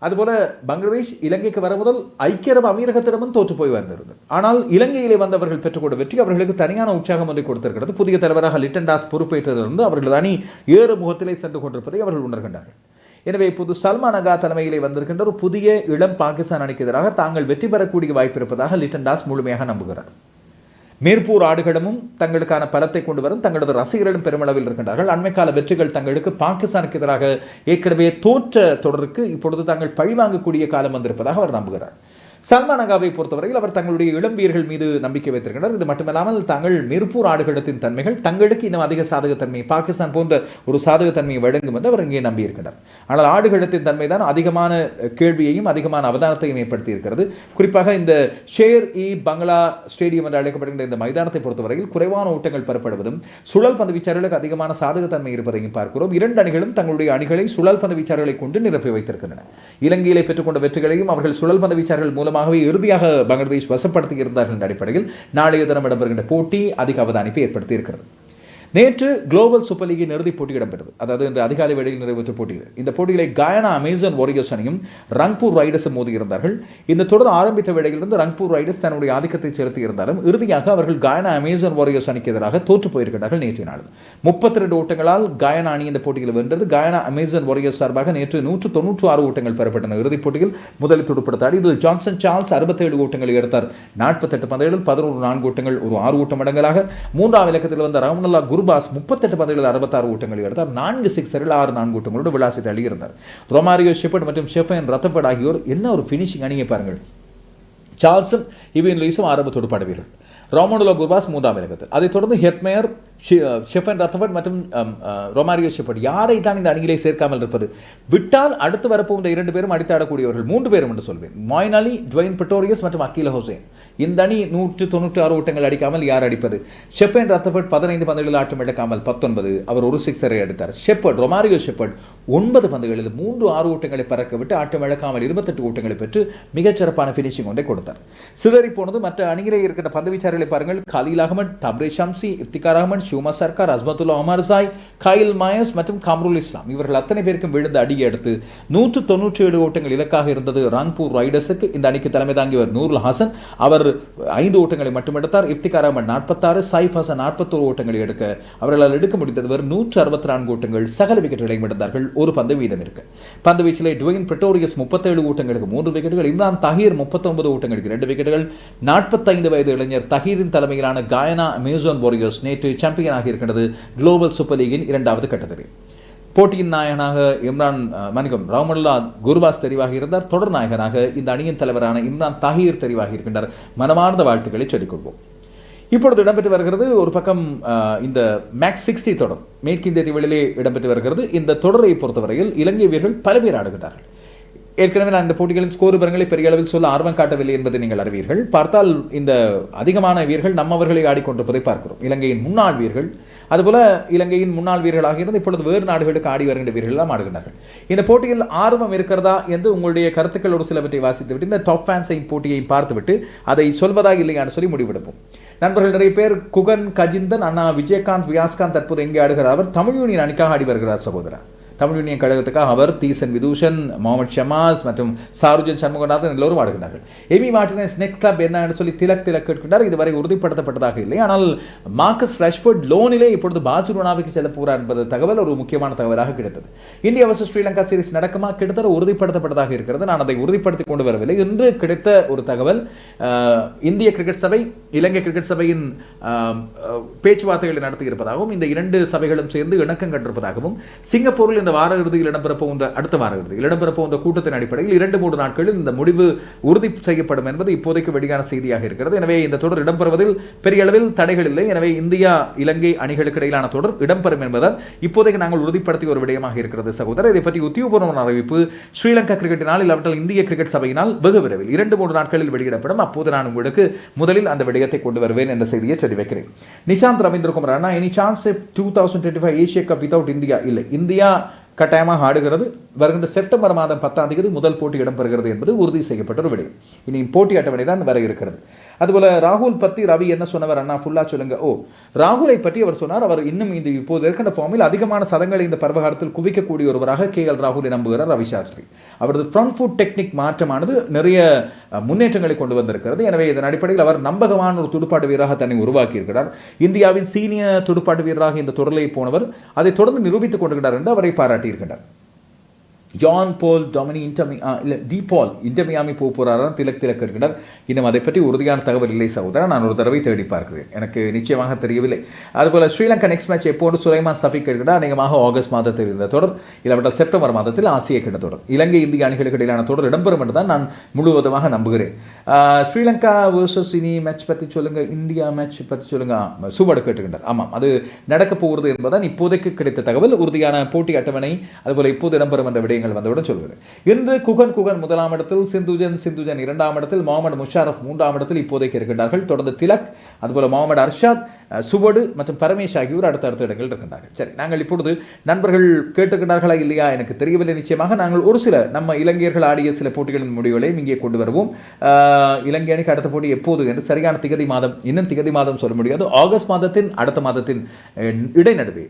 அதுபோல பங்களாதேஷ் இலங்கைக்கு வர முதல் ஐக்கிய அரபு அமீரகத்திடமும் தோற்று போய் வந்திருந்தது. ஆனால் இலங்கையிலே வந்தவர்கள் பெற்றுக்கொண்ட வெற்றி அவர்களுக்கு தனியான உற்சாகம் ஒன்றை கொடுத்திருக்கிறது. புதிய தலைவராக லிட்டன் டாஸ் பொறுப்பேற்றதிலிருந்து அவர்கள் அணி ஏறு முகத்திலே சென்று கொண்டிருப்பதை அவர்கள் உணர்கின்றார்கள். எனவே இப்போது சல்மான் அகா தலைமையிலே வந்திருக்கின்ற ஒரு புதிய இளம் பாகிஸ்தான் அணிக்கு எதிராக தாங்கள் வெற்றி பெறக்கூடிய வாய்ப்பு இருப்பதாக லிட்டன் டாஸ் முழுமையாக நம்புகிறார். மேற்பூர் ஆடுகளமும் தங்களுக்கான பலத்தை கொண்டு வரும். தங்களது ரசிகர்களும் பெருமளவில் இருக்கின்றார்கள். அண்மைக்கால வெற்றிகள் தங்களுக்கு பாகிஸ்தானுக்கு எதிராக ஏற்கனவே தோற்ற தொடருக்கு இப்பொழுது தாங்கள் பழிவாங்கக்கூடிய காலம் வந்திருப்பதாக அவர் நம்புகிறார். சல்மானகாவை பொறுத்தவரையில் அவர் தங்களுடைய இளம்பியர்கள் மீது நம்பிக்கை வைத்திருக்கின்றனர் இது மட்டுமல்லாமல் தாங்கள் மேற்பூர் ஆடுகளத்தின் தன்மைகள் தங்களுக்கு இன்னும் அதிக சாதகத்தன்மை பாகிஸ்தான் போன்ற ஒரு சாதகத்தன்மையை வழங்கும் என்று அவர் இங்கே நம்பியிருக்கிறார் ஆனால் ஆடுகளத்தின் தன்மை தான் அதிகமான கேள்வியையும் அதிகமான அவதானத்தையும் ஏற்படுத்தி இருக்கிறது குறிப்பாக இந்த ஷேர் இ பங்களா ஸ்டேடியம் என்று அழைக்கப்படுகின்ற இந்த மைதானத்தை பொறுத்தவரையில் குறைவான ஓட்டங்கள் பெறப்படுவதும் சுழல் பந்து வீச்சாளர்களுக்கு அதிகமான சாதகத்தன்மை இருப்பதையும் பார்க்கிறோம். இரண்டு அணிகளும் தங்களுடைய அணிகளை சுழல் பந்து வீச்சாளர்களை கொண்டு நிரப்பி வைத்திருக்கின்றன. இலங்கையிலே பெற்றுக்கொண்ட வெற்றிகளையும் அவர்கள் சுழல் பந்து வீச்சாளர்கள் மூலமாகவே இறுதியாக பங்களாதேஷ் வசப்படுத்தி இருந்தார்கள் என்ற அடிப்படையில் நாளைய தினம் இடம்பெறுகின்ற போட்டி அதிக அவதானிப்பை ஏற்படுத்தி இருக்கிறது. நேற்று குளோபல் சூப்பர் லீகின் இறுதிப் போட்டி இடம்பெற்றது அதாவது இந்த அதிகாலை வேளையில் நிறைவேற்ற போட்டியில் இந்த போட்டிகளை கயானா அமேசான் வாரியர்ஸ் அணியும் ரங்பூர் ரைடர்ஸும் மோதி இருந்தார்கள். இந்த தொடர் ஆரம்பித்த வேளையிலிருந்து ரங்பூர் ரைடர்ஸ் தன்னுடைய ஆதிக்கத்தை செலுத்தி இருந்தாலும் இறுதியாக அவர்கள் கயானா அமேசான் வாரியர்ஸ் அணிக்கு எதிராக தோற்று போயிருக்கிறார்கள் நேற்று நாள். முப்பத்தி ரெண்டு ஓட்டங்களால் கயானா அணி இந்த போட்டியில் வென்றது. கயானா அமேசான் வாரியர்ஸ் சார்பாக நேற்று நூற்று தொன்னூற்று ஆறு ஓட்டங்கள் பெறப்பட்டன. இறுதிப் போட்டியில் முதலில் துடுப்படுத்தாடி இதில் ஜான்சன் சார்ல்ஸ் அறுபத்தேழு ஓட்டங்கள் எடுத்தார். நாற்பத்தெட்டு பந்துகளில் பதினோரு நான்கு ஓட்டங்கள் ஒரு ஆறு ஓட்டம் அடங்கலாக மூன்றாம் இலக்கத்தில் வந்த ரவுனல்லா குருபாஸ் முப்பத்தெட்டு பந்துகளில் அறுபத்தாறு ஓட்டங்களை எடுத்தார். நான்கு சிக்ஸரில் ஆறு நான்கு ஓட்டங்களோடு விளாசிட்டு இருந்தார் ரொமாரியோ ஷெப்பர்ட் மற்றும் ஷெஃபன் ரத்தபர்ட் ஆகியோர் என்ன ஒரு ஃபினிஷிங் அணியை பாருங்கள். சார்ல்சன் இவின் லூயிஸும் ஆரம்பத்தோடு பாட வீரர்கள் ரோமோனோலோ குர்பாஸ் மூன்றாம் இலக்கத்தில் அதைத் தொடர்ந்து ஹெட்மேயர் ஷெஃபன் ரத்தபட் மற்றும் ரொமாரியோ ஷெப்பர்ட் யாரை தான் இந்த அணியிலே சேர்க்காமல் இருப்பது? விட்டால் அடுத்து வரப்போகின்ற இரண்டு பேரும் அடித்தாடக்கூடியவர்கள் மூன்று பேரும் என்று சொல்வேன். மாயின் அலி டுவைன் பிட்டோரியஸ் மற்றும் அக்கீல ஹுசேன். இந்த அணி நூற்று தொண்ணூற்றி ஆறு ஓட்டங்கள் அடிக்காமல் யார் அடிப்பது? ஷெஃபன் ரத்தபர்ட் பதினைந்து பந்துகளில் ஆட்டம் இழக்காமல் பத்தொன்பது. அவர் ஒரு சிக்ஸரை அடித்தார் ஷெப்பர்ட் ரொமாரியோ ஷெப்பர்ட் ஒன்பது பந்துகளில் மூன்று ஆறு ஓட்டங்களை பறக்க விட்டு ஆட்டம் இழக்காமல் இருபத்தெட்டு ஓட்டங்களை பெற்று மிகச்சிறப்பான ஃபினிஷிங் ஒன்றை கொடுத்தார். சிதறி போனது மற்ற அணிகளை இருக்கின்ற பந்து வீச்சாளர்களை பாருங்கள். Khaleel Ahmed Tabraiz Shamsi Iftikhar Ahmed Soumya Sarkar Azmatullah Omarzai Kyle Mayers மற்றும் கம்ருல் இஸ்லாம். இவர்கள் அத்தனை பேருக்கும் விழுந்த அடியை அடுத்து நூற்று தொண்ணூற்றி ஏழு ஓட்டங்கள் இலக்காக இருந்தது ரான்பூர் ரைடர்ஸுக்கு. இந்த அணிக்கு தலைமை தாங்கியவர் நூருல் ஹாசன். அவர் ஐந்து ஓட்டங்களை மட்டும் எடுத்தார். இப்திகார் அகமட் நாற்பத்தாறு சைஃப் ஹசன் நாற்பத்தோரு ஓட்டங்களை எடுக்க அவர்களால் எடுக்க முடிந்தது நூற்று அறுபத்தி நான்கு ஓட்டங்கள் சகல விக்கெட்டுகளையும் எடுத்தார்கள். ஒரு பந்து வீதம் இருக்கு. பந்து வீச்சில் டுவெயின் பிரிட்டோரியஸ் முப்பத்தேழு ஓட்டங்களுக்கு மூன்று விக்கெட்டுகள் இம்ரான் தஹீர் முப்பத்தொன்பது ஓட்டங்களுக்கு இரண்டு விக்கெட்டுகள் நாற்பத்தைந்து வயது இளைஞர் தஹீரின் தலைமையிலான காயனா அமேசான் வாரியர்ஸ் நேற்று சாம்பியன் இருக்கின்றது குளோபல் சூப்பர் லீகின் இரண்டாவது கட்டத்தில். போட்டியின் நாயகனாக இம்ரான் மணிக்கம் மன்னிக்கும் குருவாஸ் குருபாஸ் இருந்தார். தொடர் நாயகனாக இந்த அணியின் தலைவரான இம்ரான் தாஹீர் தெரிவாக இருக்கின்றார். மனமார்ந்த வாழ்த்துக்களை சொல்லிக் கொள்வோம். இப்பொழுது இடம்பெற்று வருகிறது ஒரு பக்கம் இந்த மேக்ஸ் சிக்ஸ்டி தொடர். மேற்கிந்திய தீவுகளிலே இடம்பெற்று வருகிறது. இந்த தொடரை பொறுத்தவரையில் இலங்கை வீரர்கள் பல பேர் ஆடுகிறார்கள். ஏற்கனவே நான் இந்த போட்டிகளின் ஸ்கோர் விவரங்களை பெரிய அளவில் சொல்ல ஆர்வம் காட்டவில்லை என்பதை நீங்கள் அறிவீர்கள். பார்த்தால் இந்த அதிகமான வீரர்கள் நம்மவர்களை ஆடிக்கொண்டிருப்பதை பார்க்கிறோம். இலங்கையின் முன்னாள் வீரர்கள் அதுபோல் இலங்கையின் முன்னாள் வீரர்களாக இருந்து இப்பொழுது வேறு நாடுகளுக்கு ஆடி வருகின்ற வீரர்களாக ஆடுகின்றார்கள். இந்த போட்டியில் ஆர்வம் இருக்கிறதா என்று உங்களுடைய கருத்துக்கள் ஒரு சிலவற்றை வாசித்துவிட்டு இந்த டாப் ஃபேன்ஸையும் போட்டியையும் பார்த்துவிட்டு அதை சொல்வதா இல்லையான்னு சொல்லி முடிவெடுப்போம் நண்பர்கள் நிறைய பேர் குகன் கஜிந்தன் அண்ணா விஜயகாந்த் வியாஸ்காந்த் தற்போது எங்கே ஆடுகிறார்? அவர் தமிழ் யூனியன் அணிக்காக ஆடி வருகிறார் சகோதரர் தமிழ் யூனியன் கழகத்துக்காக அவர் தீசன் விதூஷன் முகமது ஷமாஸ் மற்றும் சாருஜன் சண்முகநாதன் எல்லோரும் ஆடுகிறார்கள் எமி மார்டினஸ் நெக்ஸ்ட் கிளப் என்னன்னு சொல்லி திலக் திலக் கேட்கின்றார். இதுவரை உறுதிப்படுத்தப்பட்டதாக இல்லை. ஆனால் மார்க்கஸ் ரஷ்ஃபோர்ட் லோனிலே இப்பொழுது பார்சிலோனாவுக்கு செல்ல போகிறார் என்பது தகவல் ஒரு முக்கியமான தகவலாக கிடைத்தது. இந்தியா வர்சஸ் ஸ்ரீலங்கா சீரிஸ் நடக்குமா? கிட்டத்தட்ட உறுதிப்படுத்தப்பட்டதாக இருக்கிறது. நான் அதை உறுதிப்படுத்தி கொண்டு வரவில்லை. இன்று கிடைத்த ஒரு தகவல் இந்திய கிரிக்கெட் சபை இலங்கை கிரிக்கெட் சபையின் பேச்சுவார்த்தைகளை நடத்தியிருப்பதாகவும் இந்த இரண்டு சபைகளும் சேர்ந்து இணக்கம் கண்டிருப்பதாகவும் சிங்கப்பூரில் இந்த வார இறுதியில் இடம்பெற போகின்ற அடுத்த வார இறுதியில் இடம்பெற போகின்ற கூட்டத்தின் அடிப்படையில் இரண்டு மூன்று நாட்களில் இந்த முடிவு உறுதி செய்யப்படும் என்பது இப்போதைக்கு வெளியான செய்தியாக இருக்கிறது. எனவே இந்த தொடர் இடம்பெறுவதில் பெரிய அளவில் தடைகள் இல்லை. எனவே இந்தியா இலங்கை அணிகளுக்கு இடையிலான தொடர் இடம்பெறும் என்பதால் இப்போதைக்கு நாங்கள் உறுதிப்படுத்திய ஒரு விடயமாக இருக்கிறது சகோதரர். இதை பற்றி உத்தியோகபூர்வமான அறிவிப்பு ஸ்ரீலங்கா கிரிக்கெட்டினால் இல்லாவிட்டால் இந்திய கிரிக்கெட் சபையினால் வெகு விரைவில் இரண்டு மூன்று நாட்களில் வெளியிடப்படும். அப்போது நான் உங்களுக்கு முதலில் அந்த விடயத்தை கொண்டு வருவேன் என்ற செய்தியை சொல்லி வைக்கிறேன் நிஷாந்த் ரவீந்திரகுமார் அண்ணா any chance two thousand twenty five Asia cup without India இல்லை. இந்தியா கட்டாயமாக ஆடுகிறது. வருகின்ற செப்டம்பர் மாதம் பத்தாம் தேதி முதல் போட்டி இடம்பெறுகிறது என்பது உறுதி செய்யப்பட்ட ஒரு விடயம் இனி போட்டி அட்டவணை தான் வர இருக்கிறது. அதுபோல ராகுல் பற்றி ரவி என்ன சொன்னவர் அண்ணா? ஃபுல்லாக சொல்லுங்க. ஓ ராகுலை பற்றி அவர் சொன்னார். அவர் இன்னும் இந்த இப்போது இருக்கின்ற ஃபார்மில் அதிகமான சதங்களை இந்த பருவகாலத்தில் குவிக்கக்கூடிய ஒருவராக கே எல் ராகுலை நம்புகிறார் ரவி சாஸ்திரி அவரது ஃப்ரண்ட் ஃபுட் டெக்னிக் மாற்றமானது நிறைய முன்னேற்றங்களை கொண்டு வந்திருக்கிறது. எனவே இதன் அடிப்படையில் அவர் நம்பகமான ஒரு துடுப்பாட்டு வீரராக தன்னை உருவாக்கியிருக்கிறார். இந்தியாவின் சீனியர் துடுப்பாட்டு வீரராக இந்த தொடரிலே போனவர் அதை தொடர்ந்து நிரூபித்துக் கொண்டிருக்கிறார் என்று அவரை பாராட்டியிருக்கிறார் ஜான் போல் டொமினி இன்டமி இல்லை டி பால் இன்டமியாமி போக போகிறாராம் திலக் திலக் இருக்கிறார் இன்னும் அதை பற்றி உறுதியான தகவல் இல்லை சகோதரா. நான் ஒரு தடவை தேடி பார்க்கிறேன். எனக்கு நிச்சயமாக தெரியவில்லை. அதுபோல் ஸ்ரீலங்கா நெக்ஸ்ட் மேட்ச் எப்போது சுலைமான் சஃபிக் இருக்கிறார் அநேகமாக ஆகஸ்ட் மாதத்தில் இருந்த தொடர் இல்லாவிட்டால் செப்டம்பர் மாதத்தில் ஆசிய கிட்ட தொடர். இலங்கை இந்திய அணிகளுக்கு இடையிலான தொடர் இடம்பெறும் என்று தான் நான் முழுவதுமாக நம்புகிறேன். ஸ்ரீலங்கா வேர்சஸ் இனி மேட்ச் பற்றி சொல்லுங்கள் இந்தியா மேட்ச் பற்றி சொல்லுங்கள் சூபாடு கேட்டுக்கின்றார். ஆமாம் அது நடக்கப் போகிறது என்பதுதான் இப்போதைக்கு கிடைத்த தகவல். உறுதியான போட்டி அட்டவணை அதுபோல் இப்போது இடம்பெறும் என்ற விடயங்கள் வந்தவுடன் சொல்கிறேன் இன்று குகன் குகன் முதலாம் இடத்தில் சிந்துஜன் சிந்துஜன் இரண்டாம் இடத்தில் முகமது முஷாரஃப் மூன்றாம் இடத்தில் இப்போதைக்கு இருக்கின்றார்கள். தொடர்ந்து திலக் அதுபோல் முகமது அர்ஷாத் சுவடு மற்றும் பரமேஷ் ஆகியோர் அடுத்தடுத்த இடங்கள் இருக்கின்றார்கள். சரி நாங்கள் இப்பொழுது நண்பர்கள் கேட்டுக்கின்றார்களா இல்லையா எனக்கு தெரியவில்லை நிச்சயமாக. நாங்கள் ஒரு சில நம்ம இலங்கையர்கள் ஆடிய சில போட்டிகளின் முடிவுகளையும் இங்கே கொண்டு வருவோம். இலங்கை அணிக்கு அடுத்த போட்டி எப்போது என்று சரியான திகதி மாதம் இன்னும் திகதி மாதம் சொல்ல முடியாது. ஆகஸ்ட் மாதத்தின் அடுத்த மாதத்தின் இடைநடுவே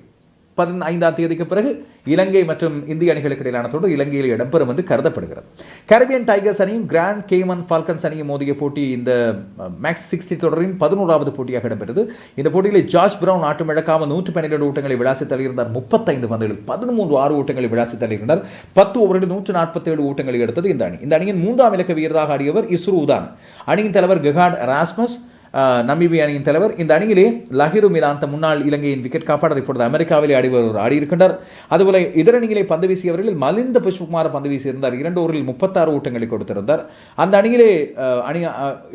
பதினைந்தாம் தேதிக்கு பிறகு இலங்கை மற்றும் இந்திய அணிகளுக்கு இடையிலான தொடர் இலங்கையில் இடம்பெறும் என்று கருதப்படுகிறது. கரபியன் டைகர்ஸ் அணியும் கிராண்ட் கேமன் ஃபால்கன்ஸ் அணியும் மோதிய போட்டி இந்த மேக்ஸ் சிக்ஸ்டி தொடரின் பதினோராவது போட்டியாக இடம்பெற்றது. இந்த போட்டியில் ஜார்ஜ் பிரவுன் ஆட்டம் இழக்காமல் நூற்று பன்னிரெண்டு ஓட்டங்களை விளாசி தள்ளியிருந்தார் முப்பத்தைந்து பந்துகளில் பதிமூன்று ஆறு ஓட்டங்களை விளாசி தள்ளியிருந்தார் பத்து ஓவரில் நூற்று நாற்பத்தேழு ஓட்டங்களை எடுத்தது இந்த அணி. இந்த அணியின் மூன்றாம் இலக்க வீரராக ஆடியவர் இஸ்ரூ உதான் அணியின் தலைவர் கெகாட் ராஸ்மஸ் நமீபிய அணியின் தலைவர். இந்த அணியிலே லஹிரு மிலாந்த முன்னாள் இலங்கையின் விக்கெட் காப்பாளர் இப்பொழுது அமெரிக்காவிலே ஆடி வருவர் ஆடியிருக்கின்றார் அதுபோல இதர அணியிலே பந்து வீசியவர்களில் மலிந்த புஷ்பகுமார் பந்து வீசியிருந்தார். இரண்டு ஓவரில் முப்பத்தாறு ஓட்டங்களை கொடுத்திருந்தார். அந்த அணியிலே அணி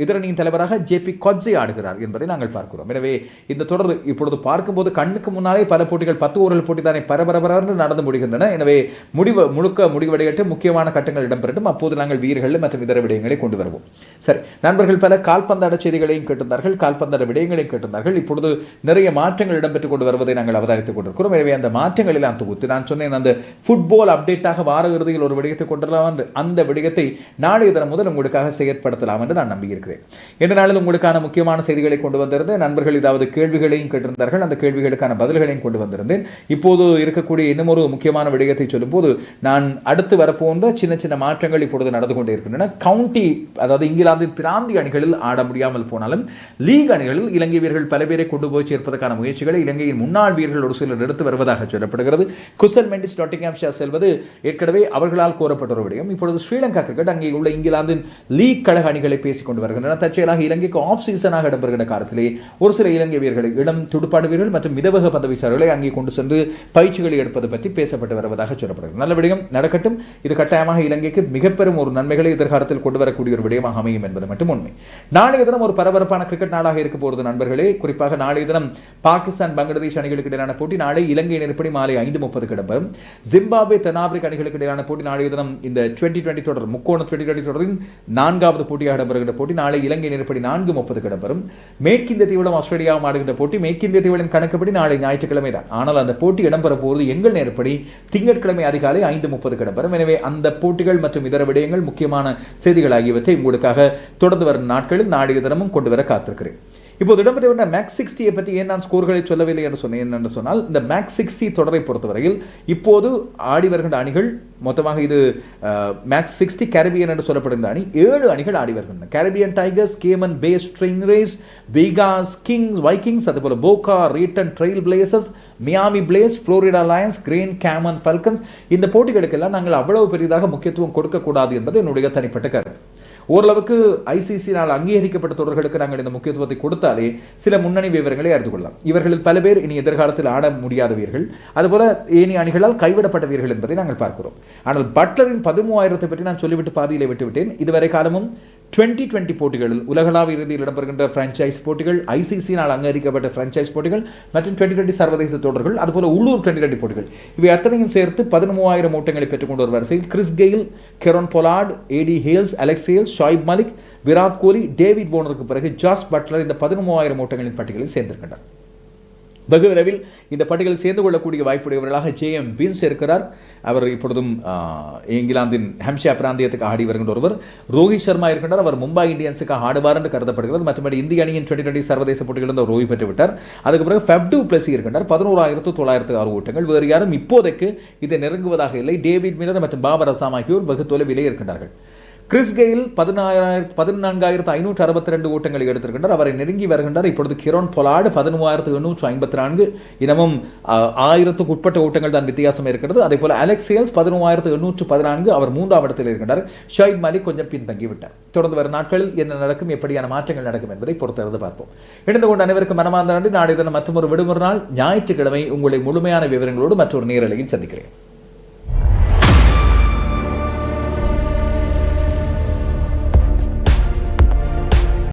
இதர அணியின் தலைவராக ஜே பி கொஜ்ஜை ஆடுகிறார் என்பதை நாங்கள் பார்க்கிறோம். எனவே இந்த தொடர் இப்பொழுது பார்க்கும்போது கண்ணுக்கு முன்னாலே பல போட்டிகள் பத்து ஓவர்கள் போட்டி தானே பரபரபரன்னு நடந்து முடிகின்றன. எனவே முடிவு முழுக்க முடிவடையிட்டு முக்கியமான கட்டங்கள் இடம்பெறட்டும். அப்போது நாங்கள் வீரர்கள் மற்றும் இதர விடயங்களை கொண்டு வருவோம். சரி நண்பர்கள் பல கால்பந்தாட செய்திகளையும் கேட்டிருந்தார்கள் கால்பந்தாட்ட விடயங்களையும் கேட்டிருந்தார்கள். இப்பொழுது நிறைய மாற்றங்கள் இடம்பெற்றுக் கொண்டு வருவதை நாங்கள் அவதானித்துக் கொண்டிருக்கிறோம். எனவே அந்த மாற்றங்களை நான் தொகுத்து நான் சொன்னேன் அந்த ஃபுட்பால் அப்டேட்டாக வார இறுதியில் ஒரு விடயத்தை கொண்டுலாம் என்று. அந்த விடயத்தை நாளைய தினம் முதல் உங்களுக்காக செயற்படுத்தலாம் என்று நான் நம்பியிருக்கிறேன். இந்த நாளில் உங்களுக்கான முக்கியமான செய்திகளை கொண்டு வந்திருந்தேன். நண்பர்கள் ஏதாவது கேள்விகளையும் கேட்டிருந்தார்கள். அந்த கேள்விகளுக்கான பதில்களையும் கொண்டு வந்திருந்தேன். இப்போது இருக்கக்கூடிய இன்னும் ஒரு முக்கியமான விடயத்தை சொல்லும்போது நான் அடுத்து வரப்போன்ற சின்ன சின்ன மாற்றங்கள் இப்பொழுது நடந்து கொண்டே இருக்கின்றன. கவுண்டி அதாவது இங்கிலாந்தின் பிராந்திய அணிகளில் ஆட முடியாமல் போனாலும் லீக் அணிகளில் இலங்கை வீரர்கள் பல பேரை கொண்டு போய் சேர்ப்பதற்கான முயற்சிகளை இலங்கையின் முன்னாள் வீரர்கள் ஒரு சிலர் எடுத்து வருவதாக சொல்லப்படுகிறது. குசல் மெண்டிஸ் டாட்டிங்ஹாம் ஷா செல்வது ஏற்கனவே அவர்களால் கோரப்பட்ட ஒரு விடயம். இப்பொழுது ஸ்ரீலங்கா கிரிக்கெட் அங்கே உள்ள இங்கிலாந்தின் லீக் கழக அணிகளை பேசிக் கொண்டு வருகின்றன தற்செயலாக இலங்கைக்கு ஆஃப் சீசனாக இடம்பெறுகிற காலத்திலே ஒரு சில இலங்கை வீரர்களை இளம் துடுப்பாடு வீரர்கள் மற்றும் மிதவக பதவிசாரர்களை அங்கே கொண்டு சென்று பயிற்சிகளை எடுப்பது பற்றி பேசப்பட்டு வருவதாக சொல்லப்படுகிறது. நல்ல விடயம் நடக்கட்டும். இது கட்டாயமாக இலங்கைக்கு மிகப்பெரும் ஒரு நன்மைகளை எதிர்காலத்தில் கொண்டு வரக்கூடிய ஒரு விடயமாக அமையும் என்பது மட்டும் உண்மை. நாளைய தினம் ஒரு பரபரப்பான முக்கியமான கிரிக்கெட் நாளாக இருக்க போகிறது நண்பர்களே. குறிப்பாக நாளைய தினம் பாகிஸ்தான் பங்களாதேஷ் அணிகளுக்கு இடையிலான போட்டி நாளை இலங்கை நேரப்படி மாலை ஐந்து முப்பதுக்கு இடம்பெறும். ஜிம்பாபே தென்னாப்பிரிக்க அணிகளுக்கு இடையிலான போட்டி நாளைய தினம் இந்த டுவெண்ட்டி டுவெண்ட்டி தொடர் முக்கோண டுவெண்ட்டி டுவெண்ட்டி தொடரின் நான்காவது போட்டியாக இடம்பெறுகின்ற போட்டி நாளை இலங்கை நேரப்படி நான்கு முப்பதுக்கு இடம்பெறும். மேற்கிந்திய தீவிரம் ஆஸ்திரேலியாவும் ஆடுகின்ற போட்டி மேற்கிந்திய தீவிரம் கணக்குப்படி நாளை ஞாயிற்றுக்கிழமை தான். ஆனால் அந்த போட்டி இடம்பெற போவது எங்கள் நேரப்படி திங்கட்கிழமை அதிகாலை ஐந்து முப்பது இடம்பெறும். எனவே அந்த போட்டிகள் மற்றும் இதர விடயங்கள் முக்கியமான செய்திகள் ஆகியவற்றை உங்களுக்காக தொடர்ந்து வரும் நாட்களில் நாளைய தினமும் கொண்டு வர காத்திருக்கிறேன். இப்போது இடம்பெற்ற வந்த மேக்ஸ் சிக்ஸ்டியை பற்றி ஏன் நான் ஸ்கோர்களை சொல்லவில்லை என்று சொன்னேன்? என்று சொன்னால் இந்த மேக்ஸ் சிக்ஸ்டி தொடரை பொறுத்தவரையில் இப்போது ஆடி வருகின்ற அணிகள் மொத்தமாக இது மேக்ஸ் சிக்ஸ்டி கேரபியன் என்று சொல்லப்படுகின்ற அணி ஏழு அணிகள் ஆடி வருகின்றன. Caribbean Tigers Cayman Bay Stingrays because Kings Vikings அதுபோல் Boca Raton Trail Blazers Miami Blaze Florida Lions Grand Cayman Falcons இந்த போட்டிகளுக்கெல்லாம் நாங்கள் அவ்வளவு பெரிதாக முக்கியத்துவம் கொடுக்கக்கூடாது என்பது என்னுடைய தனிப்பட்ட கருத்து. ஓரளவுக்கு ஐசிசினால் அங்கீகரிக்கப்பட்ட தொடர்களுக்கு நாங்கள் இந்த முக்கியத்துவத்தை கொடுத்தாலே சில முன்னணி விவரங்களை அறிந்து கொள்ளலாம். இவர்களில் பல பேர் இனி எதிர்காலத்தில் ஆட முடியாதவீர்கள். அதுபோல ஏனி அணிகளால் கைவிடப்பட்டவீர்கள் என்பதை நாங்கள் பார்க்கிறோம். ஆனால் பட்லரின் பதிமூவாயிரத்தை பற்றி நான் சொல்லிவிட்டு பாதியிலே விட்டுவிட்டேன். இதுவரை காலமும் டுவெண்ட்டி டுவெண்ட்டி போட்டிகளில் உலகளாவிய இறுதியில் இடம்பெறுகின்ற ஃப்ரான்ச்சைஸ் போட்டிகள் ஐசிசினால் அங்கீகரிக்கப்பட்ட ஃப்ரான்ச்சைஸ் போட்டிகள் மற்றும் டுவெண்ட்டி டுவெண்ட்டி சர்வதேச தொடர்கள் அதுபோல் உள்ளூர் டுவெண்ட்டி டுவெண்ட்டி போட்டிகள். இவை அத்தனையும் சேர்த்து பதிமூவாயிரம் ஓட்டங்களை பெற்றுக்கொண்டு ஒரு வரிசையில் கிறிஸ் கெயில் கெரோன் பொலார்ட் ஏடி Hales Alex Hales Shoaib Malik Virat Kohli David போனருக்கு பிறகு ஜாஸ் பட்லர் இந்த பதிமூவாயிரம் ஓட்டங்களின் பட்டியலில் சேர்ந்திருக்கின்றனர் வெகு விரைவில் இந்த பட்டியலில் சேர்ந்து கொள்ளக்கூடிய வாய்ப்புடையவர்களாக ஜே எம் வின்ஸ் இருக்கிறார். அவர் இப்பொழுதும் இங்கிலாந்தின் ஹம்ஷா பிராந்தியத்துக்கு ஆடி வருகின்ற ஒருவர். ரோஹித் சர்மா இருக்கின்றார். அவர் மும்பை இந்தியன்ஸுக்கு ஆடுவார் என்று கருதப்படுகிறது. மற்றபடி இந்திய அணியின் டுவெண்ட்டி டுவெண்ட்டி சர்வதேச போட்டிகளில் ரோஹி பெற்றுவிட்டார். அதுக்கு பிறகு ஃபெப்டு பிளஸ் இருக்கின்றார். பதினோராயிரத்து தொள்ளாயிரத்து ஆறு ஓட்டங்கள். வேறு யாரும் இப்போதைக்கு இதை நெருங்குவதாக இல்லை. டேவிட் மில்லர் மற்றும் பாபர் அசாம் ஆகியோர் வெகு தொலைவிலே இருக்கின்றார்கள். கிறிஸ் கெயில் பதினாயிரத்து பதினான்காயிரத்து ஐநூற்று அறுபத்தி ரெண்டு ஓட்டங்களை எடுத்திருக்கின்றார். அவரை நெருங்கி வருகின்றார். இப்பொழுது கிரோன் பொலாடு பதிமூவாயிரத்து எண்ணூற்று ஐம்பத்தி நான்கு இனமும் ஆயிரத்துக்கு உட்பட்ட ஓட்டங்கள் தான் வித்தியாசம் இருக்கிறது. அதே போல் அலெக்சியல்ஸ் பதிமூவாயிரத்து எண்ணூற்று பதினான்கு அவர் மூன்றாம் இடத்தில் இருக்கின்றார். ஷாயிப் மலிக் கொஞ்சம் பின்தங்கிவிட்டார். தொடர்ந்து வரும் நாட்களில் என்ன நடக்கும் எப்படியான மாற்றங்கள் நடக்கும் என்பதை பொறுத்திருந்து பார்ப்போம். இணைந்து கொண்டு அனைவருக்கும் மனமார்ந்த நன்றி. நாளை தினம் மற்றும் ஒரு விடுமுறை நாள். ஞாயிற்றுக்கிழமை உங்களை முழுமையான விவரங்களோடு மற்றொரு நேரலையில் சந்திக்கிறேன்.